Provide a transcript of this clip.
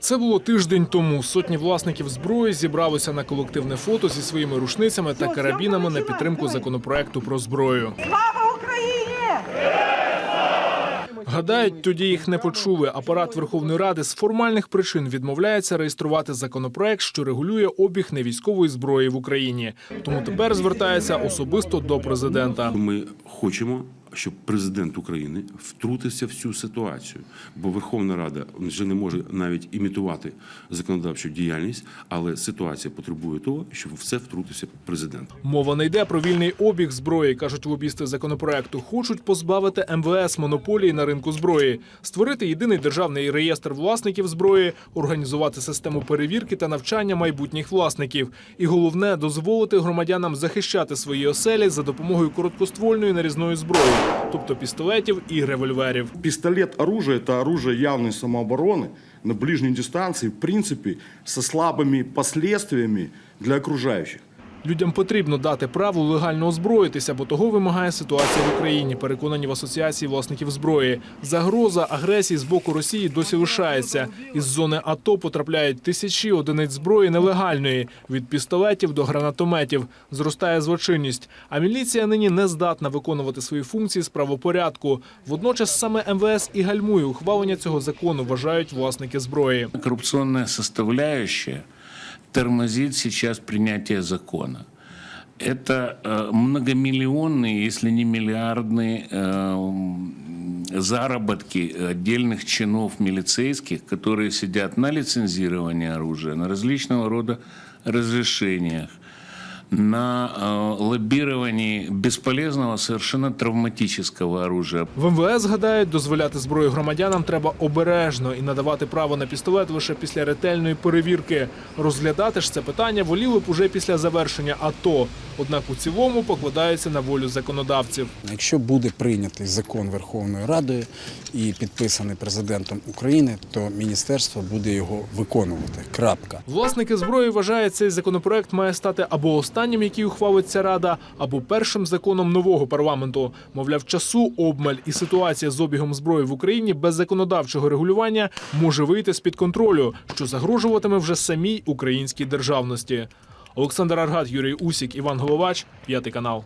Це було тиждень тому. Сотні власників зброї зібралися на колективне фото зі своїми рушницями та карабінами на підтримку законопроекту про зброю. Слава Україні! Гадають, тоді їх не почули. Апарат Верховної Ради з формальних причин відмовляється реєструвати законопроект, що регулює обіг невійськової зброї в Україні. Тому тепер звертається особисто до президента. Ми хочемо, щоб президент України втрутився в цю ситуацію, бо Верховна Рада вже не може навіть імітувати законодавчу діяльність, але ситуація потребує того, щоб в це втрутився президент. Мова не йде про вільний обіг зброї, кажуть лобісти законопроекту. Хочуть позбавити МВС монополії на ринку зброї, створити єдиний державний реєстр власників зброї, організувати систему перевірки та навчання майбутніх власників. І головне дозволити громадянам захищати свої оселі за допомогою короткоствольної нарізної зброї, тобто пістолетів і револьверів. Пистолет оружие – это оружие явной самообороны на ближней дистанции, в принципе, со слабыми последствиями для окружающих. Людям потрібно дати право легально озброїтися, бо того вимагає ситуація в Україні. Переконані в асоціації власників зброї. Загроза агресії з боку Росії досі лишається. Із зони АТО потрапляють тисячі одиниць зброї нелегальної від пістолетів до гранатометів. Зростає злочинність. А міліція нині не здатна виконувати свої функції з правопорядку. Водночас саме МВС і гальмує ухвалення цього закону, вважають власники зброї. коррупционная составляющая тормозит сейчас принятие закона. Это э, многомиллионные, если не миллиардные э, м, заработки отдельных чинов милицейских, которые сидят на лицензировании оружия, на различного рода разрешениях, на э, лоббировании бесполезного, совершенно травматического оружия. В МВС гадають, дозволяти зброю громадянам треба обережно і надавати право на пістолет лише після ретельної перевірки. Розглядати ж це питання воліли б уже після завершення АТО. Однак у цілому покладаються на волю законодавців. Якщо буде прийнятий закон Верховною Радою і підписаний президентом України, то міністерство буде його виконувати. Крапка. Власники зброї вважають, цей законопроект має стати або останнім, який ухвалить ця рада, або першим законом нового парламенту. Мовляв, часу обмаль і ситуація з обігом зброї в Україні без законодавчого регулювання може вийти з під контролю, що загрожуватиме вже самій українській державності. Олександр Аргат, Юрій Усік, Іван Головач, п'ятий канал.